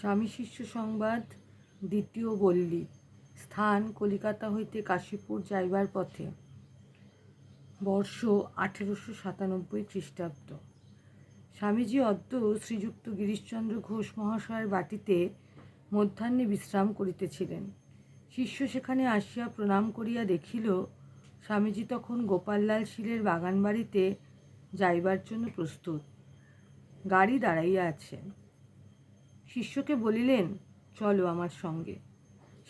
স্বামী শিষ্য সংবাদ, দ্বিতীয় বল্লী, স্থান কলিকাতা হইতে কাশীপুর যাইবার পথে। বর্ষ আঠেরোশো সাতানব্বই খ্রিস্টাব্দ। স্বামীজি অদ্য শ্রীযুক্ত গিরিশচন্দ্র ঘোষ মহাশয়ের বাটিতে মধ্যাহ্নে বিশ্রাম করিতেছিলেন। শিষ্য সেখানে আসিয়া প্রণাম করিয়া দেখিল, স্বামীজি তখন গোপাললাল শিলের বাগানবাড়িতে যাইবার জন্য প্রস্তুত। গাড়ি দাঁড়াইয়া আছে। শিষ্যকে বলিলেন, চলো আমার সঙ্গে।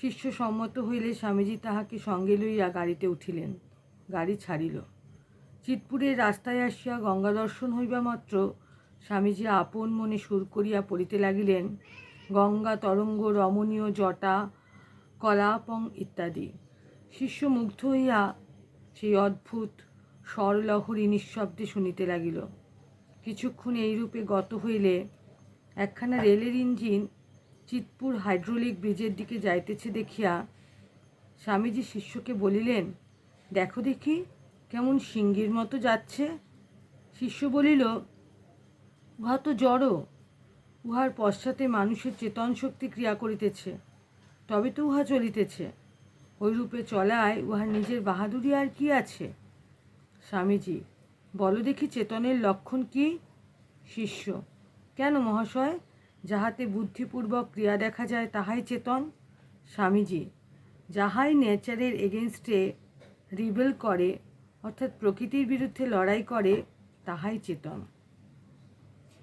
শিষ্য সম্মত হইলে স্বামীজি তাহাকে সঙ্গে লইয়া গাড়িতে উঠিলেন। গাড়ি ছাড়িল। চিতপুরের রাস্তায় আসিয়া গঙ্গা দর্শন হইবা মাত্র স্বামীজি আপন মনে সুর করিয়া পড়িতে লাগিলেন, গঙ্গা, তরঙ্গ, রমণীয় জটা, কলাপং ইত্যাদি। শিষ্য মুগ্ধ হইয়া সেই অদ্ভুত, স্বরলহরী নিঃশব্দে শুনিতে লাগিল। কিছুক্ষণ এইরূপে গত হইলে একখানা রেলের ইঞ্জিন চিতপুর হাইড্রোলিক ব্রিজের দিকে যাইতেছে দেখিয়া স্বামীজি শিষ্যকে বলিলেন, দেখো দেখি, কেমন সিঙ্গির মতো যাচ্ছে। শিষ্য বলিল, উহা তো জড়ো, উহার পশ্চাতে মানুষের চেতন শক্তি ক্রিয়া করিতেছে, তবে তো উহা চলিতেছে। ওই রূপে চলায় উহার নিজের বাহাদুরি আর কি আছে? স্বামীজি, বলো দেখি চেতনের লক্ষণ কি? শিষ্য কেন মহাশয়? যাহাতে বুদ্ধিপূর্বক ক্রিয়া দেখা যায়, তাহাই চেতন। স্বামীজি, যাহাই নেচারের এগেনস্টে রিবেল করে, অর্থাৎ প্রকৃতির বিরুদ্ধে লড়াই করে, তাহাই চেতন।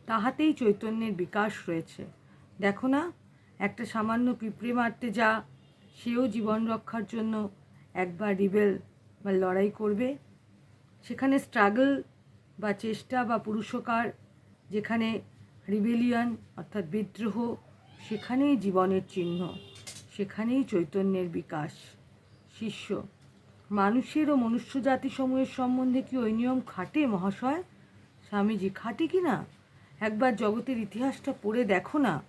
তাহাতেই চৈতন্যের বিকাশ রয়েছে। দেখো না, একটা সামান্য পিঁপড়ে মারতে যা, সেও জীবন রক্ষার জন্য একবার রিবেল বা লড়াই করবে। সেখানে স্ট্রাগল বা চেষ্টা বা পুরুষকার, যেখানে রিবেলিয়ন, অর্থাৎ বিদ্রোহ, সেখানেই জীবনের চিহ্ন, সেখানেই চৈতন্যের বিকাশ। শিষ্য, মানুষের ও মনুষ্য জাতিসমূহের সম্বন্ধে কি ওই নিয়ম খাটে মহাশয়? স্বামীজি, খাটে কি না? একবার জগতের ইতিহাসটা পড়ে দেখো না।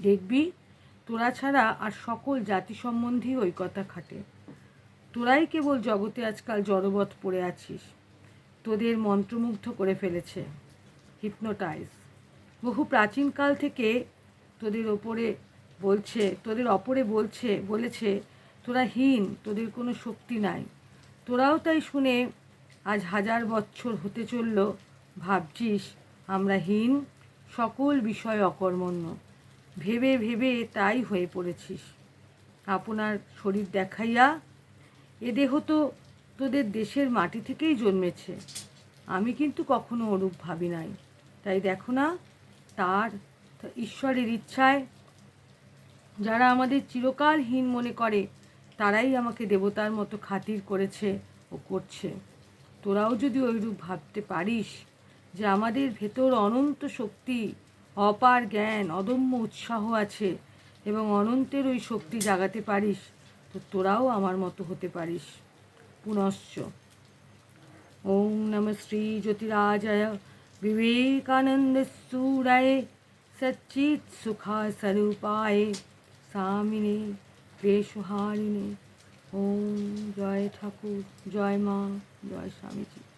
দেখবি, তোরা ছাড়া আর সকল জাতি সম্বন্ধেই ওই কথা খাটে। তোরাই কেবল জগতে আজকাল জড়বৎ পড়ে আছিস। তোদের মন্ত্রমুগ্ধ করে ফেলেছে। হিপনোটাইজ। বহু প্রাচীনকাল থেকে তোদের ওপরে বলছে, তোদের অপরে বলছে, বলেছে, তোরা হীন, তোদের কোনো শক্তি নাই। তোরাও তাই শুনে আজ হাজার বছর হতে চলল। ভাবছিস, আমরা হীন? সকল বিষয় অকর্মণ্য। ভেবে ভেবে তাই হয়ে পড়েছিস। আপনার শরীর দেখাইয়া, এ দেহ তো তোদের দেশের মাটি থেকেই জন্মেছে। আমি কিন্তু কখনো ওরূপ ভাবি নাই। তাই দেখো না তার। ঈশ্বরের ইচ্ছায় যারা আমাদের চিরকালহীন মনে করে, তারাই আমাকে দেবতার মতো খাতির করেছে ও করছে। তোরাও যদি ওইরূপ ভাবতে পারিস যে আমাদের ভেতর অনন্ত শক্তি, অপার জ্ঞান, অদম্য উৎসাহ আছে এবং অনন্তের ওই শক্তি জাগাতে পারিস, তো তোরাও আমার মতো হতে পারিস। পুনশ্চ। ওম নম শ্রী জ্যোতিরাজয় সুখা স্বরূপায় স্বামিনে ক্লেশহারিণে ওম জয় ঠাকুর জয় মা জয় স্বামীজি